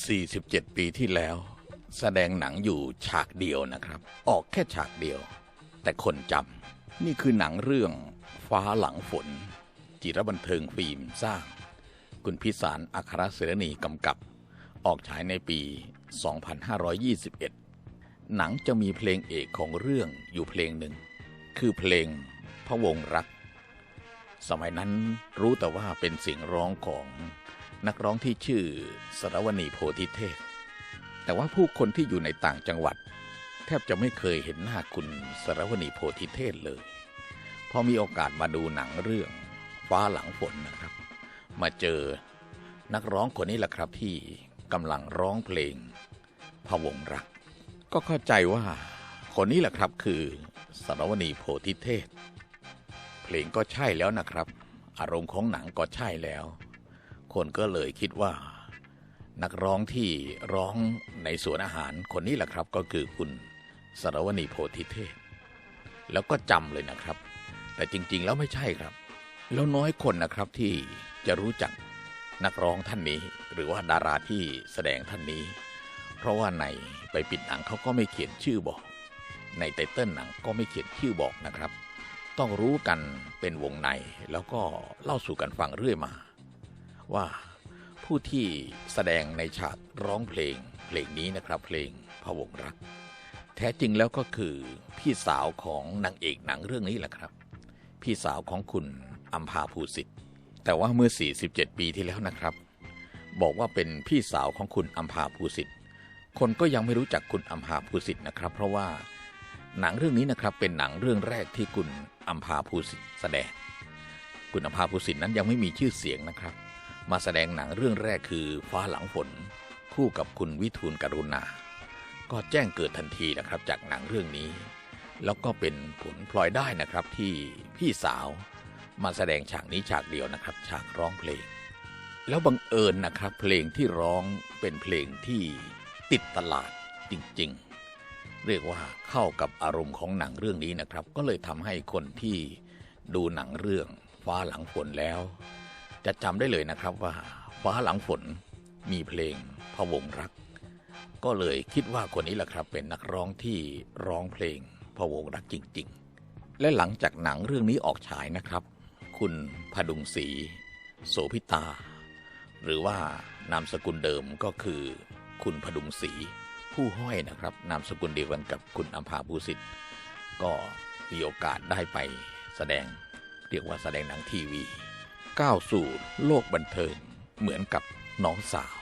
47 ปีที่แล้ว แสดงหนังอยู่ฉากเดียวนะครับ ออกแค่ฉากเดียว แต่คนจำนี่คือหนังเรื่องฟ้าหลังฝน จิรบันเทิงฟิล์มสร้าง คุณพิสารอัครเสรณีกำกับ ออกฉายในปี 2521 หนังจะมีเพลงเอกของเรื่องอยู่เพลงหนึ่ง คือเพลงพระวงรัก สมัยนั้นรู้แต่ว่าเป็นเสียงร้องของ นักร้องที่ชื่อสรวณีโพธิเทพ แต่ว่าผู้คนที่อยู่ในต่างจังหวัด แทบจะไม่เคยเห็นหน้าคุณสรวณีโพธิเทพเลย พอมีโอกาสมาดูหนังเรื่องฟ้าหลังฝนนะครับ มาเจอนักร้องคนนี้แหละครับที่กำลังร้องเพลงพวงรัก ก็เข้าใจว่าคนนี้แหละครับคือสรวณีโพธิเทพเพลงก็ใช่แล้วนะครับ อารมณ์ของหนังก็ใช่แล้ว คนก็เลยคิดว่า นักร้องที่ร้องในสวนอาหารคนนี้แหละครับก็คือคุณสรวณีโพธิเทพ แล้วก็จำเลยนะครับ แต่จริงๆแล้วไม่ใช่ครับ แล้วน้อยคนนะครับที่จะรู้จักนักร้องท่านนี้ หรือว่าดาราที่แสดงท่านนี้ เพราะว่าในไปปิดหนังเขาก็ไม่เขียนชื่อบอก ในไตเติ้ลหนังก็ไม่เขียนชื่อบอกนะครับ ต้องรู้กันเป็นวงในแล้วก็เล่าสู่กันฟังเรื่อยมา ว่าผู้ที่แสดงในฉากร้องเพลง เพลงนี้นะครับ เพลงพะวงรัก แท้จริงแล้วก็คือพี่สาวของนางเอกหนังเรื่องนี้แหละครับ พี่สาวของคุณอัมพาภูสิทธิ์แต่ว่าเมื่อ 47 ปีที่แล้วนะครับ บอกว่าเป็นพี่สาวของคุณอัมพาภูสิทธิ์คนก็ยังไม่รู้จักคุณอัมพาภูสิทธิ์นะครับ เพราะว่าหนังเรื่องนี้นะครับเป็นหนังเรื่องแรกที่คุณอัมพาภูสิทธิ์แสดง คุณอัมพาภูสิทธิ์นั้นยังไม่มีชื่อเสียงนะครับ มาแสดงหนังเรื่องแรกคือฟ้าหลังฝน คู่กับคุณวิทูลกรุณา ก็แจ้งเกิดทันทีนะครับจากหนังเรื่องนี้ แล้วก็เป็นผลพลอยได้นะครับที่พี่สาวมาแสดงฉากนี้ฉากเดียวนะครับ ฉากร้องเพลง แล้วบังเอิญนะครับ เพลงที่ร้องเป็นเพลงที่ติดตลาดจริงๆ เรียกว่าเข้ากับอารมณ์ของหนังเรื่องนี้นะครับ ก็เลยทำให้คนที่ดูหนังเรื่องฟ้าหลังฝนแล้ว จะจำได้เลยนะครับว่าฟ้าหลังฝนมีเพลงพะวงรัก ก็เลยคิดว่าคนนี้แหละครับเป็นนักร้องที่ร้องเพลงพะวงรักจริง ๆ และหลังจากหนังเรื่องนี้ออกฉายนะครับ คุณพดุงศรีโสพิตา หรือว่านามสกุลเดิมก็คือ คุณพดุงศรีผู้ห้อยนะครับนามสกุลเดียวกันกับคุณอัมพาภูสิทธิ์ก็มีโอกาสได้ไปแสดงเรียกว่าแสดงหนังทีวี ก้าวสู่โลกบันเทิงเหมือนกับน้องสาว